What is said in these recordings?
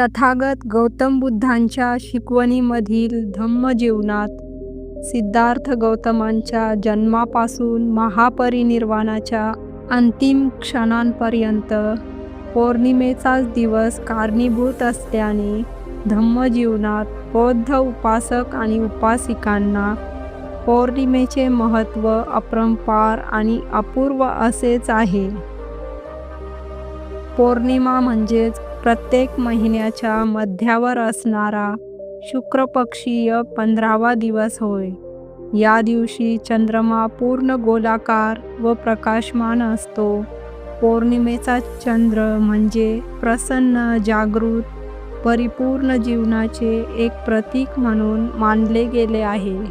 तथागत गौतम बुद्धांच्या शिकवणीमधील धम्मजीवनात सिद्धार्थ गौतमांच्या जन्मापासून महापरिनिर्वाणाच्या अंतिम क्षणांपर्यंत पौर्णिमेचाच दिवस कारणीभूत असल्याने धम्मजीवनात बौद्ध उपासक आणि उपासिकांना पौर्णिमेचे महत्त्व अपरंपार आणि अपूर्व असेच आहे. पौर्णिमा म्हणजेच प्रत्येक महिन्याच्या मध्यावर असणारा शुक्रपक्षीय पंधरावा दिवस होय. या दिवशी चंद्रमा पूर्ण गोलाकार व प्रकाशमान असतो. पौर्णिमेचा चंद्र म्हणजे प्रसन्न जागृत परिपूर्ण जीवनाचे एक प्रतीक म्हणून मानले गेले आहे.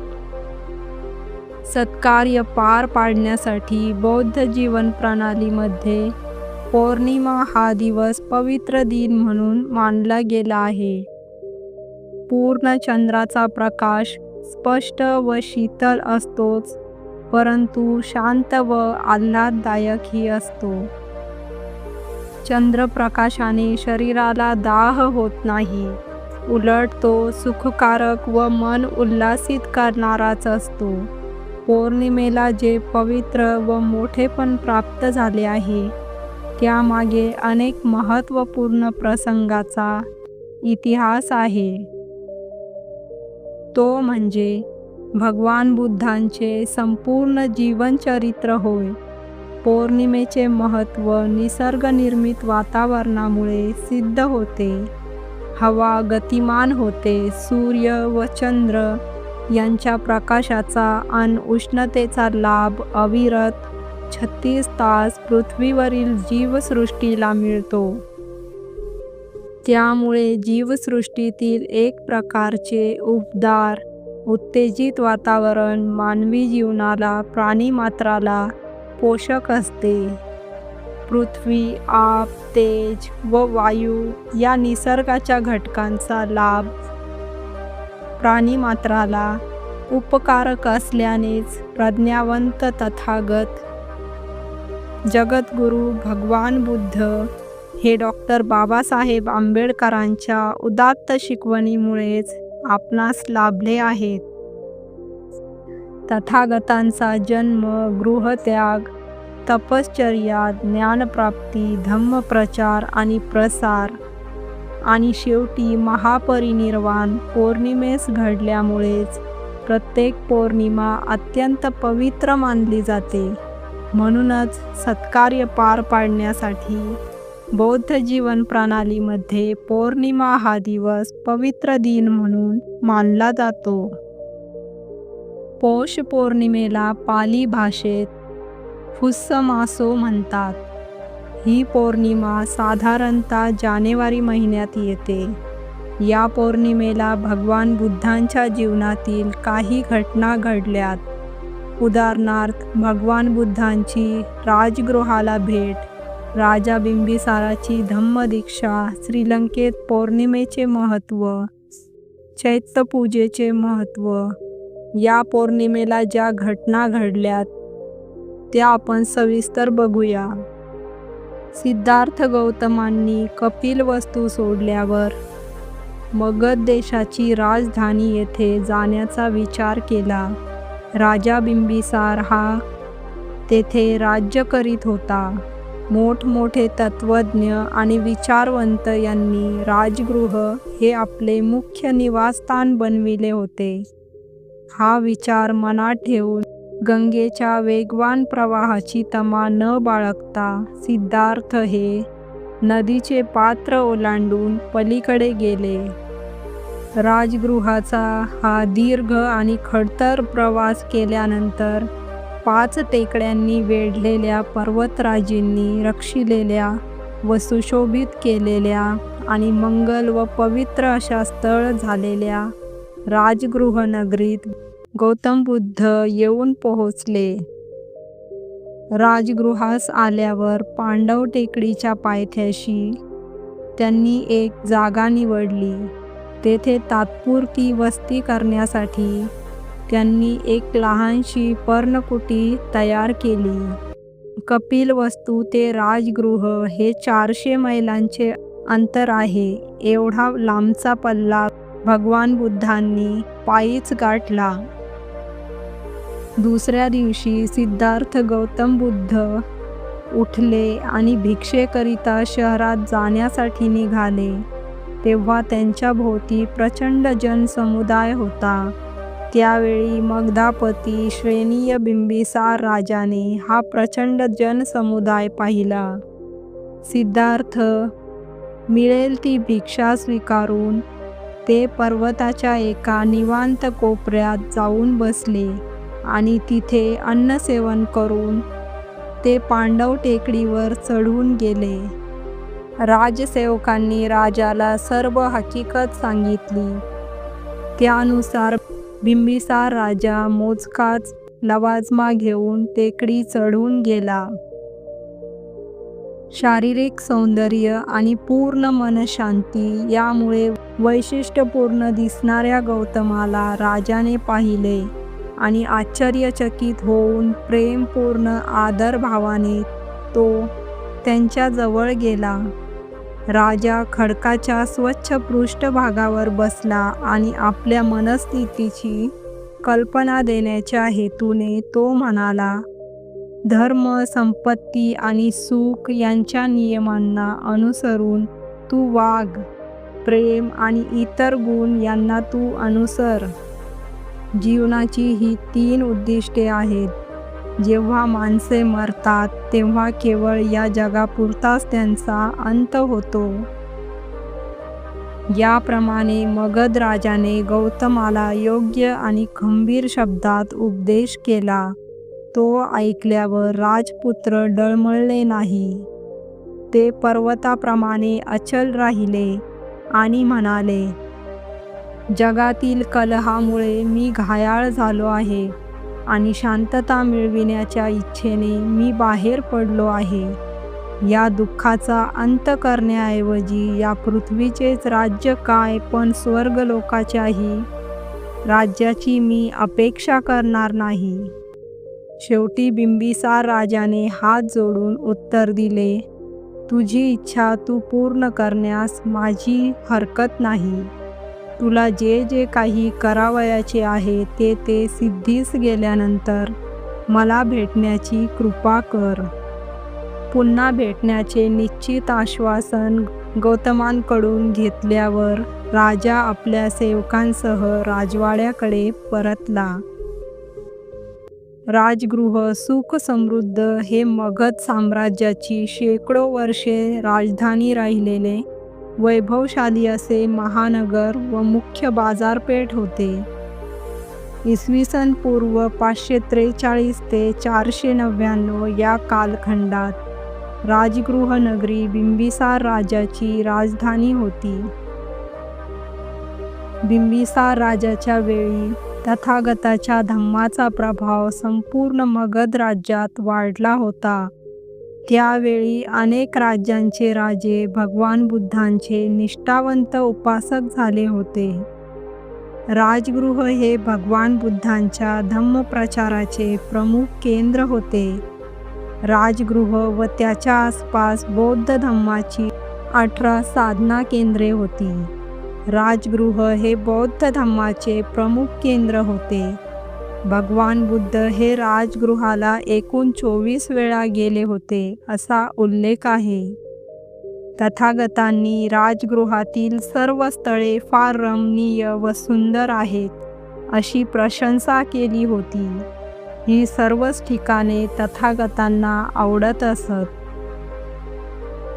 सत्कार्य पार पाडण्यासाठी बौद्ध जीवन प्रणालीमध्ये पौर्णिमा हा दिवस पवित्र दिन म्हणून मानला गेला आहे. पूर्ण चंद्राचा प्रकाश स्पष्ट व शीतल असतोच परंतु शांत व आल्हाददायकही असतो. चंद्रप्रकाशाने शरीराला दाह होत नाही उलट तो सुखकारक व मन उल्हासित करणाराच असतो. पौर्णिमेला जे पवित्र व मोठेपण प्राप्त झाले आहे त्यामागे अनेक महत्त्वपूर्ण प्रसंगाचा इतिहास आहे. तो म्हणजे भगवान बुद्धांचे संपूर्ण जीवनचरित्र होय. पौर्णिमेचे महत्त्व निसर्गनिर्मित वातावरणामुळे सिद्ध होते. हवा गतिमान होते. सूर्य व चंद्र यांच्या प्रकाशाचा आणि उष्णतेचा लाभ अविरत छत्तीस तास पृथ्वीवरील जीवसृष्टीला मिळतो. त्यामुळे जीवसृष्टीतील एक प्रकारचे उबदार उत्तेजित वातावरण मानवी जीवनाला प्राणीमात्राला पोषक असते. पृथ्वी आप तेज व वायू या निसर्गाच्या घटकांचा लाभ प्राणीमात्राला उपकारक असल्यानेच प्रज्ञावंत तथागत जगद्गुरू भगवान बुद्ध हे डॉक्टर बाबासाहेब आंबेडकरांच्या उदात्त शिकवणीमुळेच आपणास लाभले आहेत. तथागतांचा जन्म गृहत्याग तपश्चर्या ज्ञानप्राप्ती धम्मप्रचार आणि प्रसार आणि शेवटी महापरिनिर्वाण पौर्णिमेस घडल्यामुळेच प्रत्येक पौर्णिमा अत्यंत पवित्र मानली जाते. म्हणूनच सत्कार्य पार पाडण्यासाठी बौद्ध जीवन प्रणालीमध्ये पौर्णिमा हा दिवस पवित्र दिन म्हणून मानला जातो. पौष पौर्णिमेला पाली भाषेत फुस्समासो म्हणतात. ही पौर्णिमा साधारणतः जानेवारी महिन्यात येते. या पौर्णिमेला भगवान बुद्धांच्या जीवनातील काही घटना घडल्यात. उदाहरणार्थ भगवान बुद्धांची राजगृहाला भेट राजा बिंबिसाराची धम्मदीक्षा श्रीलंकेत पौर्णिमेचे महत्त्व चैत्यपूजेचे महत्त्व या पौर्णिमेला ज्या घटना घडल्यात त्या आपण सविस्तर बघूया. सिद्धार्थ गौतमांनी कपिल वस्तू सोडल्यावर मगध देशाची राजधानी येथे जाण्याचा विचार केला. राजा बिंबिसार हा तेथे राज्य करीत होता. मोठमोठे तत्त्वज्ञ आणि विचारवंत यांनी राजगृह हे आपले मुख्य निवासस्थान बनविले होते. हा विचार मनात ठेवून गंगेच्या वेगवान प्रवाहाची तमा न बाळगता सिद्धार्थ हे नदीचे पात्र ओलांडून पलीकडे गेले. राजगृहाचा हा दीर्घ आणि खडतर प्रवास केल्यानंतर पाच टेकड्यांनी वेढलेल्या पर्वतराजींनी रक्षिलेल्या व सुशोभित केलेल्या आणि मंगल व पवित्र अशा स्थळ झालेल्या राजगृहनगरीत गौतम बुद्ध येऊन पोहोचले. राजगृहास आल्यावर पांडव टेकडीच्या पायथ्याशी त्यांनी एक जागा निवडली. तेथे तात्पुरती वस्ती करण्यासाठी त्यांनी एक लहानशी पर्णकुटी तयार केली. कपिल वस्तू ते राजगृह हे चारशे मैलांचे अंतर आहे. एवढा लांबचा पल्ला भगवान बुद्धांनी पायीच गाठला. दुसऱ्या दिवशी सिद्धार्थ गौतम बुद्ध उठले आणि भिक्षेकरिता शहरात जाण्यासाठी निघाले. तेव्हा त्यांच्या भोवती प्रचंड जनसमुदाय होता. त्यावेळी मगधापती श्रेणीय बिंबिसार राजाने हा प्रचंड जनसमुदाय पाहिला. सिद्धार्थ मिळेल ती भिक्षा स्वीकारून ते पर्वताच्या एका निवांत कोपऱ्यात जाऊन बसले आणि तिथे अन्नसेवन करून ते पांडव टेकडीवर चढून गेले. राजसेवकांनी राजाला सर्व हकीकत सांगितली. त्यानुसार बिंबिसार राजा मोजकाच लवाजमा घेऊन टेकडी चढून गेला. शारीरिक सौंदर्य आणि पूर्ण मनशांती यामुळे वैशिष्ट्यपूर्ण दिसणाऱ्या गौतमाला राजाने पाहिले आणि आश्चर्यचकित होऊन प्रेमपूर्ण आदरभावाने तो त्यांच्याजवळ गेला. राजा खडकाच्या स्वच्छ पृष्ठभागावर बसला आणि आपल्या मनस्थितीची कल्पना देण्याच्या हेतूने तो म्हणाला धर्म संपत्ती आणि सुख यांच्या नियमांना अनुसरून तू वाघ प्रेम आणि इतर गुण यांना तू अनुसर. जीवनाची ही तीन उद्दिष्टे आहेत. जेव्हा माणसे मरतात तेव्हा केवळ या जगापुरताच त्यांचा अंत होतो. याप्रमाणे मगध राजाने गौतमाला योग्य आणि खंबीर शब्दात उपदेश केला. तो ऐकल्यावर राजपुत्र डळमळले नाही. ते पर्वताप्रमाणे अचल राहिले आणि म्हणाले जगातील कलहामुळे मी घायाळ झालो आहे. आणि शांतता मिळविण्याच्या इच्छेने मी बाहेर पडलो आहे. या दुःखाचा अंत करण्याऐवजी या पृथ्वीचेच राज्य काय पण स्वर्गलोकाच्याही राज्याची मी अपेक्षा करणार नाही. शेवटी बिंबिसार राजाने हात जोडून उत्तर दिले तुझी इच्छा तू पूर्ण करण्यास माझी हरकत नाही. तुला जे जे काही करावयाचे आहे ते ते सिद्धीस गेल्यानंतर मला भेटण्याची कृपा कर. पुन्हा भेटण्याचे निश्चित आश्वासन गौतमांकडून घेतल्यावर राजा आपल्या सेवकांसह राजवाड्याकडे परतला. राजगृह सुख समृद्ध हे मगध साम्राज्याची शेकडो वर्षे राजधानी राहिलेले वैभवशाली असे महानगर व मुख्य बाजारपेठ होते. इसवी सन पूर्व पाचशे त्रेचाळीस ते चारशे नव्याण्णव या कालखंडात राजगृहनगरी बिंबिसार राजाची राजधानी होती. बिंबिसार राजाच्या वेळी तथागताच्या धम्माचा प्रभाव संपूर्ण मगध राज्यात वाढला होता. त्यावेळी अनेक राज्यांचे राजे भगवान बुद्धांचे निष्ठावंत उपासक झाले होते. राजगृह हे भगवान बुद्धांच्या धम्मप्रचाराचे प्रमुख केंद्र होते. राजगृह व त्याच्या आसपास बौद्ध धम्माची अठरा साधना केंद्रे होती. राजगृह हे बौद्ध धम्माचे प्रमुख केंद्र होते. भगवान बुद्ध हे राजगृहाला एकूण चोवीस वेळा गेले होते असा उल्लेख आहे. तथागतांनी राजगृहातील सर्व स्थळे फार रमणीय व सुंदर आहेत अशी प्रशंसा केली होती. ही सर्वच ठिकाणे तथागतांना आवडत असत.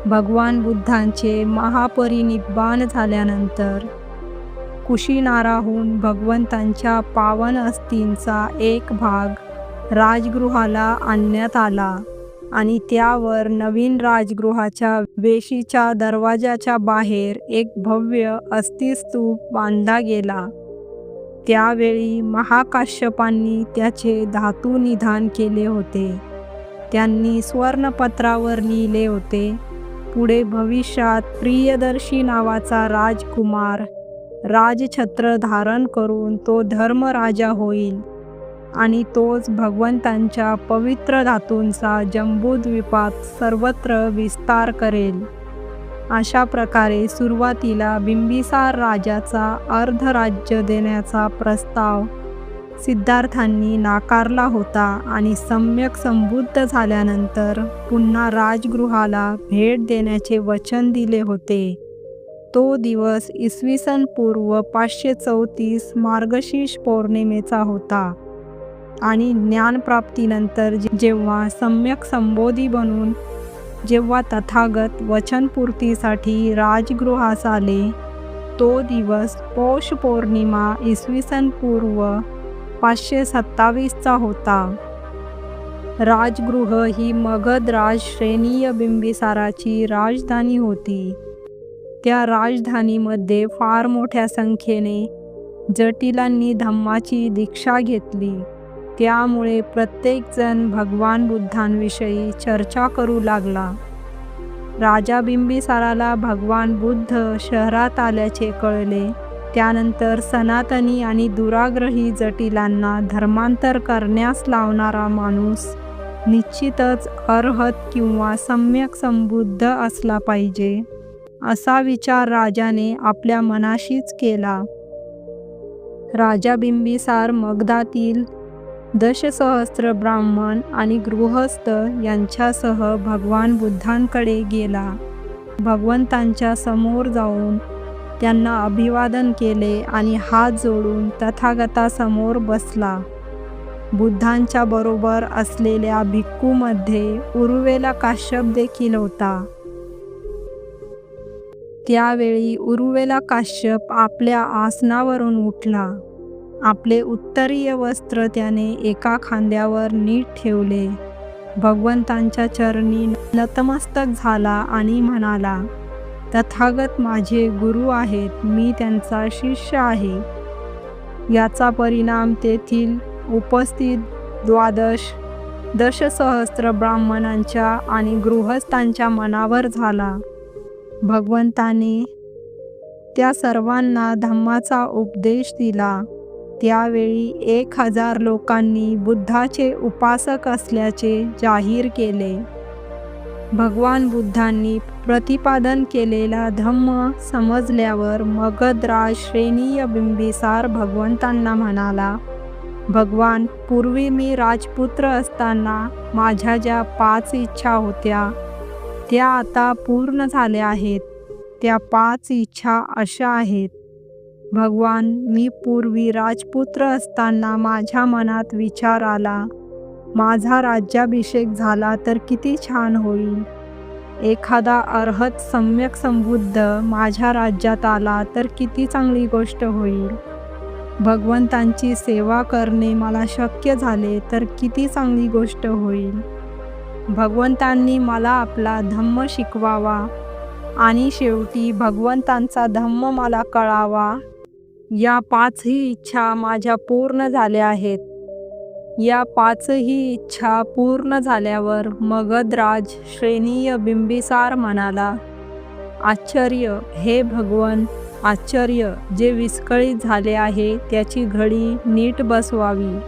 भगवान बुद्धांचे महापरिनिब्बान झाल्यानंतर कुशीनाराहून भगवंतांच्या पावन अस्थींचा एक भाग राजगृहाला आणण्यात आला आणि त्यावर नवीन राजगृहाच्या वेशीच्या दरवाजाच्या बाहेर एक भव्य अस्थिस्तूप बांधला गेला. त्यावेळी महाकाश्यपांनी त्याचे धातू निधान केले होते. त्यांनी स्वर्णपत्रावर लिहिले होते पुढे भविष्यात प्रियदर्शी नावाचा राजकुमार राजछत्र धारण करून तो धर्मराजा होईल आणि तोच भगवंतांच्या पवित्र धातूंचा जम्बूद्वीपात सर्वत्र विस्तार करेल. अशा प्रकारे सुरुवातीला बिंबिसार राजाचा अर्धराज्य देण्याचा प्रस्ताव सिद्धार्थांनी नाकारला होता आणि सम्यक संबुद्ध झाल्यानंतर पुन्हा राजगृहाला भेट देण्याचे वचन दिले होते. तो दिवस इसवी सन पूर्व पाचशे चौतीस मार्गशीर्ष पौर्णिमेचा होता. आणि ज्ञानप्राप्तीनंतर जेव्हा सम्यक संबोधी बनून जेव्हा तथागत वचनपूर्तीसाठी राजगृहास आले तो दिवस पौष पौर्णिमा इसवी सन पूर्व पाचशे सत्तावीसचा होता. राजगृह ही मगध राज श्रेणीय बिंबिसाराची राजधानी होती. त्या राजधानीमध्ये फार मोठ्या संख्येने जटिलांनी धम्माची दीक्षा घेतली. त्यामुळे प्रत्येकजण भगवान बुद्धांविषयी चर्चा करू लागला. राजा बिंबिसाराला भगवान बुद्ध शहरात आल्याचे कळले. त्यानंतर सनातनी आणि दुराग्रही जटिलांना धर्मांतर करण्यास लावणारा माणूस निश्चितच अर्हत किंवा सम्यक संबुद्ध असला पाहिजे. असा विचार राजाने आपल्या मनाशीच केला. राजा बिंबिसार मगधातील दशसहस्त्र ब्राह्मण आणि गृहस्थ यांच्यासह भगवान बुद्धांकडे गेला. भगवंतांच्या समोर जाऊन त्यांना अभिवादन केले आणि हात जोडून तथागतासमोर बसला. बुद्धांच्या बरोबर असलेल्या भिक्खूमध्ये उर्वेला काश्यप देखील होता. त्यावेळी उर्वेला काश्यप आपल्या आसनावरून उठला. आपले उत्तरीय वस्त्र त्याने एका खांद्यावर नीट ठेवले. भगवंतांच्या चरणी नतमस्तक झाला आणि म्हणाला तथागत माझे गुरु आहेत मी त्यांचा शिष्य आहे. याचा परिणाम तेथील उपस्थित द्वादश दशसहस्त्र ब्राह्मणांच्या आणि गृहस्थांच्या मनावर झाला. भगवंताने त्या सर्वांना धम्माचा उपदेश दिला. त्यावेळी एक हजार लोकांनी बुद्धाचे उपासक असल्याचे जाहीर केले. भगवान बुद्धांनी प्रतिपादन केलेला धम्म समजल्यावर मगधराज श्रेणीय बिंबिसार भगवंतांना म्हणाला भगवान पूर्वी मी राजपुत्र असताना माझ्या ज्या पाच इच्छा होत्या त्या आता पूर्ण झाल्या आहेत. त्या पाच इच्छा अशा आहेत. भगवान मी पूर्वी राजपुत्र असताना माझ्या मनात विचार आला माझा राज्याभिषेक झाला तर किती छान होईल. एखादा अर्हत सम्यक संबुद्ध माझ्या राज्यात आला तर किती चांगली गोष्ट होईल. भगवंतांची सेवा करणे मला शक्य झाले तर किती चांगली गोष्ट होईल. भगवंतांनी मला आपला धम्म शिकवावा आणि शेवटी भगवंतांचा धम्म मला कळावा. या पाचही इच्छा माझ्या पूर्ण झाल्या आहेत. या पाचही इच्छा पूर्ण झाल्यावर मगधराज श्रेणीय बिंबिसार म्हणाला आश्चर्य हे भगवन आश्चर्य जे विस्कळीत झाले आहे त्याची घडी नीट बसवावी.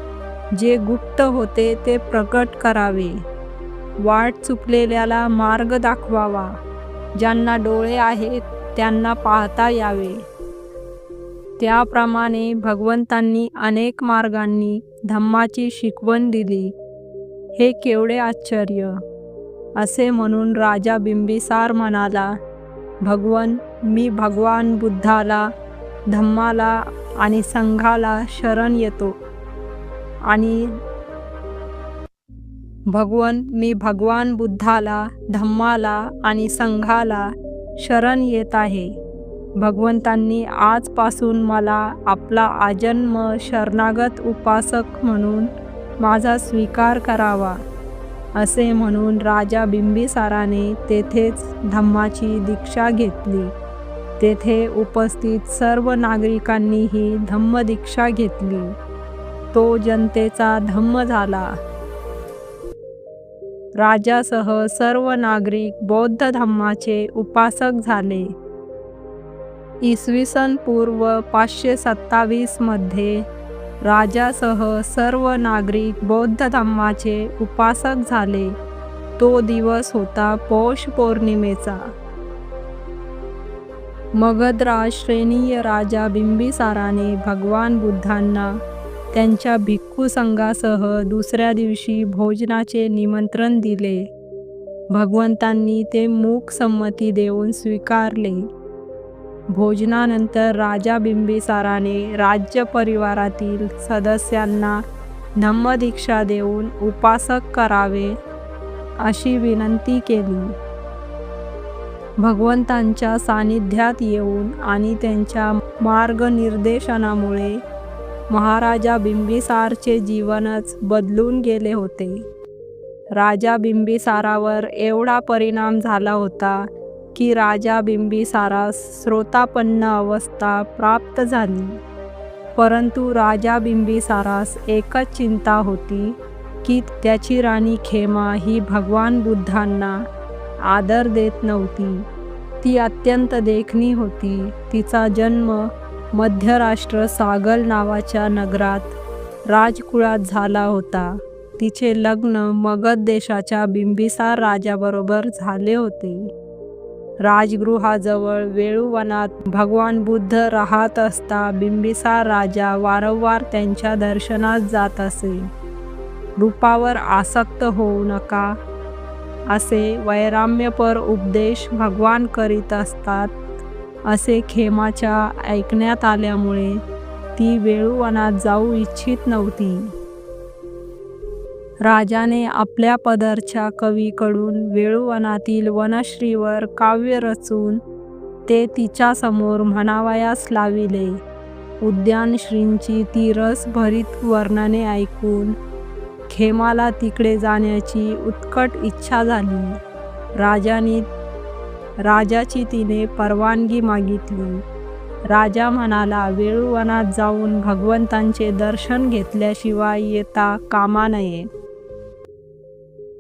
जे गुप्त होते ते प्रकट करावे. वाट चुकलेल्याला मार्ग दाखवावा. ज्यांना डोळे आहेत त्यांना पाहता यावे. त्याप्रमाणे भगवंतांनी अनेक मार्गांनी धम्माची शिकवण दिली. हे केवढे आश्चर्य! असे म्हणून राजा बिंबिसार म्हणाला भगवन मी भगवान बुद्धाला धम्माला आणि संघाला शरण येतो आणि भगवन मी भगवान बुद्धाला धम्माला आणि संघाला शरण येत आहे. भगवंतांनी आजपासून मला आपला आजन्म शरणागत उपासक म्हणून माझा स्वीकार करावा असे म्हणून राजा बिंबिसाराने तेथेच धम्माची दीक्षा घेतली. तेथे उपस्थित सर्व नागरिकांनीही धम्मदीक्षा घेतली. तो जनतेचा धम्म झाला. राजासह सर्व नागरिक बौद्ध धम्माचे उपासक झाले. इसवी सन पूर्व पाचशे सत्तावीसमध्ये राजासह सर्व नागरिक बौद्ध धम्माचे उपासक झाले. तो दिवस होता पौष पौर्णिमेचा. मगधराज श्रेणीय राजा बिंबिसाराने भगवान बुद्धांना त्यांच्या भिक्खू संघासह दुसऱ्या दिवशी भोजनाचे निमंत्रण दिले. भगवंतांनी ते मूक संमती देऊन स्वीकारले. भोजनानंतर राजा बिंबिसाराने राज्य परिवारातील सदस्यांना धम्मदीक्षा देऊन उपासक करावे अशी विनंती केली. भगवंतांच्या सानिध्यात येऊन आणि त्यांच्या मार्गनिर्देशनामुळे महाराजा बिंबिसारचे जीवनच बदलून गेले होते. राजा बिंबिसारावर एवढा परिणाम झाला होता की राजा बिंबिसारास श्रोतापन्न अवस्था प्राप्त झाली. परंतु राजा बिंबिसारास एकच चिंता होती की त्याची राणी खेमा ही भगवान बुद्धांना आदर देत नव्हती. ती अत्यंत देखणी होती. तिचा जन्म मध्यराष्ट्र सागल नावाच्या नगरात राजकुळात झाला होता. तिचे लग्न मगध देशाच्या बिंबिसार राजाबरोबर झाले होते. राजगृहाजवळ वेळूवनात भगवान बुद्ध राहत असता बिंबिसार राजा वारंवार त्यांच्या दर्शनात जात असे. रूपावर आसक्त होऊ नका असे वैराम्यपर उपदेश भगवान करीत असतात. असे खेमाच्या ऐकण्यात आल्यामुळे ती वेळूवनात जाऊ इच्छित नव्हती. राजाने आपल्या पदरच्या कवीकडून वेळूवनातील वनश्रीवर काव्य रचून ते तिच्यासमोर म्हणावयास लाविले. उद्यानश्रींची ती रसभरीत वर्णने ऐकून खेमाला तिकडे जाण्याची उत्कट इच्छा झाली. राजाने राजाची तिने परवानगी मागितली. राजा म्हणाला वेळूवनात जाऊन भगवंतांचे दर्शन घेतल्याशिवाय येता कामा नये.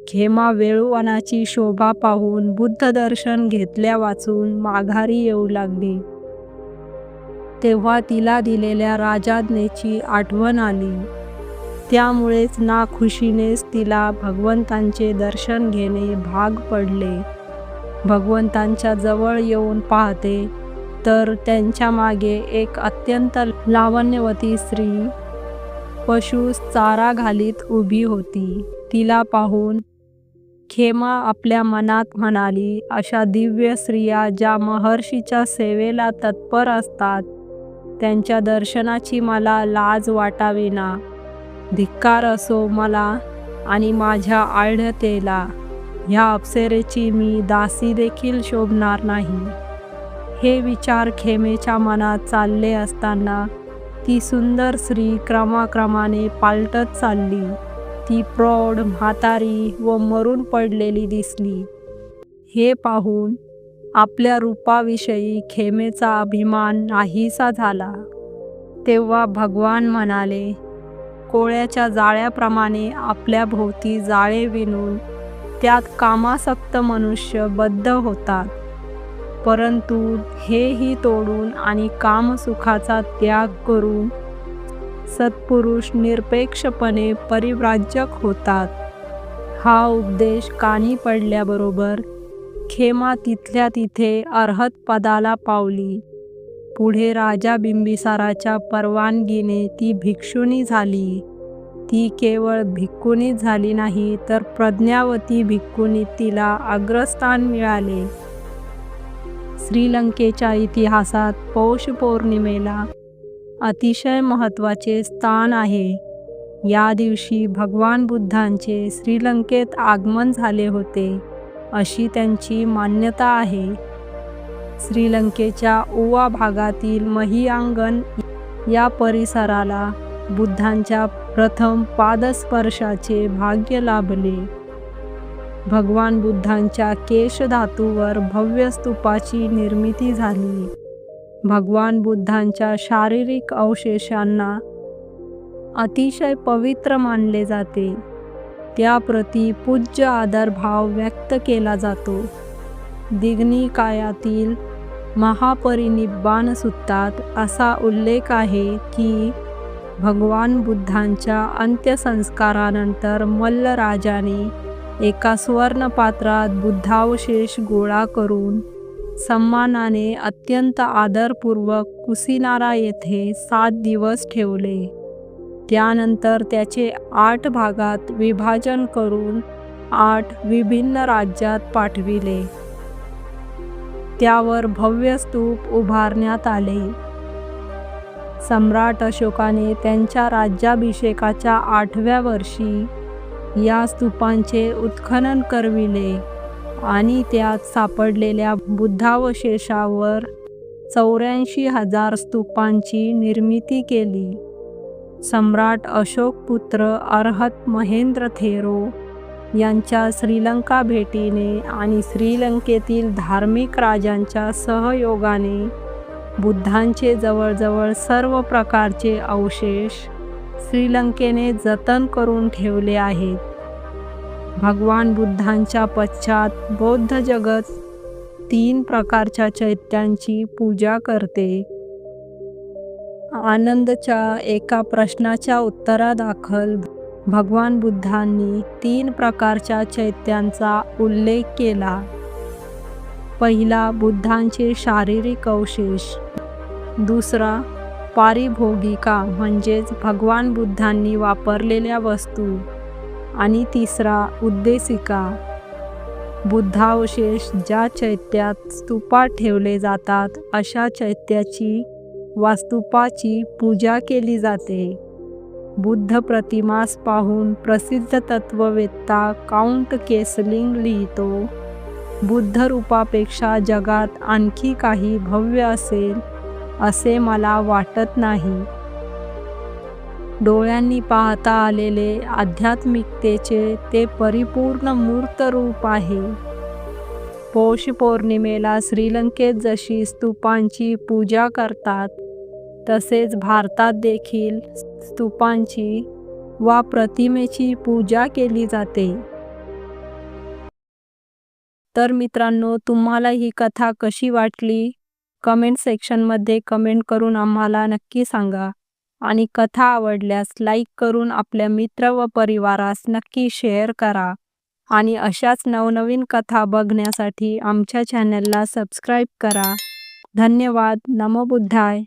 खेमा वेळूवनाची शोभा पाहून बुद्ध दर्शन घेतल्या वाचून माघारी येऊ लागली. तेव्हा तिला दिलेल्या राजाज्ञेची आठवण आली. त्यामुळेच ना खुशीनेच तिला भगवंतांचे दर्शन घेणे भाग पडले. भगवंतांच्या जवळ येऊन पाहते. तर त्यांच्या मागे एक अत्यंत लावण्यवती स्त्री पशुस चारा घालीत उभी होती. तिला पाहून खेमा आपल्या मनात म्हणाली अशा दिव्य स्त्रिया ज्या महर्षीच्या सेवेला तत्पर असतात त्यांच्या दर्शनाची मला लाज वाटाविना धिक्कार असो मला आणि माझ्या आढतेला ह्या अप्सरेची मी दासी देखील शोभणार नाही. हे विचार खेमेच्या मनात चालले असताना ती सुंदर स्त्री क्रमाक्रमाने पालटत चालली. ती प्रौढ म्हातारी व मरून पडलेली दिसली. हे पाहून आपल्या रूपाविषयी खेमेचा अभिमान नाहीसा झाला. तेव्हा भगवान म्हणाले कोळ्याच्या जाळ्याप्रमाणे आपल्या भोवती जाळे विणून त्यात कामासक्त मनुष्य बद्ध होतात. परंतु हेही तोडून आणि कामसुखाचा त्याग करून सत्पुरुष निरपेक्षपणे परिव्राज्यक होतात. हा उपदेश कानी पडल्याबरोबर खेमा तिथल्या तिथे अर्हत पदाला पावली. पुढे राजा बिंबिसाराच्या परवानगीने ती भिक्षुणी झाली. ती केवळ भिक्कुनीच झाली नाही तर प्रज्ञावती भिक्कुनी तिला अग्रस्थान मिळाले. श्रीलंकेच्या इतिहासात पौष पौर्णिमेला अतिशय महत्त्वाचे स्थान आहे. या दिवशी भगवान बुद्धांचे श्रीलंकेत आगमन झाले होते अशी त्यांची मान्यता आहे. श्रीलंकेच्या ओवा भागातील महियांगण या परिसराला बुद्धांच्या प्रथम पादस्पर्शाचे भाग्य लाभले. भगवान बुद्धांच्या केशधातूवर भव्य स्तूपाची निर्मिती झाली. भगवान बुद्धांच्या शारीरिक अवशेषांना अतिशय पवित्र मानले जाते. त्याप्रती पूज्य आदरभाव व्यक्त केला जातो. दिग्नी कायातील महापरिनिब्बान सुत्तात असा उल्लेख आहे की भगवान बुद्धांच्या अंत्यसंस्कारानंतर मल्लराजाने एका सुवर्णपात्रात बुद्धावशेष गोळा करून सन्मानाने अत्यंत आदरपूर्वक कुसिनारा येथे सात दिवस ठेवले. त्यानंतर त्याचे आठ भागात विभाजन करून आठ विभिन्न राज्यात पाठविले. त्यावर भव्य स्तूप उभारण्यात आले. सम्राट अशोकाने त्यांच्या राज्याभिषेकाच्या आठव्या वर्षी या स्तूपांचे उत्खनन करविले आणि त्यात सापडलेल्या बुद्धावशेषावर चौऱ्याऐंशी हजार स्तूपांची निर्मिती केली. सम्राट अशोक पुत्र अर्हत महेंद्र थेरो यांच्या श्रीलंका भेटीने आणि श्रीलंकेतील धार्मिक राजांच्या सहयोगाने बुद्धांचे जवळजवळ सर्व प्रकारचे अवशेष श्रीलंकेने जतन करून ठेवले आहेत. भगवान बुद्धांच्या पश्चात बौद्ध जगत तीन प्रकारच्या चैत्यांची पूजा करते. आनंदच्या एका प्रश्नाच्या उत्तरादाखल भगवान बुद्धांनी तीन प्रकारच्या चैत्यांचा उल्लेख केला. पहिला बुद्धांचे शारीरिक अवशेष. दुसरा पारिभोगिका म्हणजेच भगवान बुद्धांनी वापरलेल्या वस्तू. आणि तिसरा उद्देशिका. बुद्धावशेष ज्या चैत्यात स्तूपात ठेवले जातात अशा चैत्याची वास्तुपाची पूजा केली जाते. बुद्ध प्रतिमास पाहून प्रसिद्ध तत्ववेत्ता काउंट केसलिंग लिहितो. बुद्ध रूपापेक्षा जगात आणखी काही भव्य असेल असे मला वाटत नाही. डोळ्यांनी पाहता आलेले आध्यात्मिकतेचे ते परिपूर्ण मूर्त रूप आहे. पौष पौर्णिमेला श्रीलंकेत जशी स्तूपांची पूजा करतात तसेच भारतात देखील स्तूपांची वा प्रतिमेची पूजा केली जाते. तर मित्रांनो तुम्हाला ही कथा कशी वाटली? कमेंट सेक्शनमध्ये कमेंट करून आम्हाला नक्की सांगा. आणि कथा आवडल्यास लाईक करून आपल्या मित्र व परिवारास नक्की शेअर करा. आणि अशाच नवनवीन कथा बघण्यासाठी आमच्या चॅनलला सबस्क्राईब करा. धन्यवाद. नमो बुद्धाय.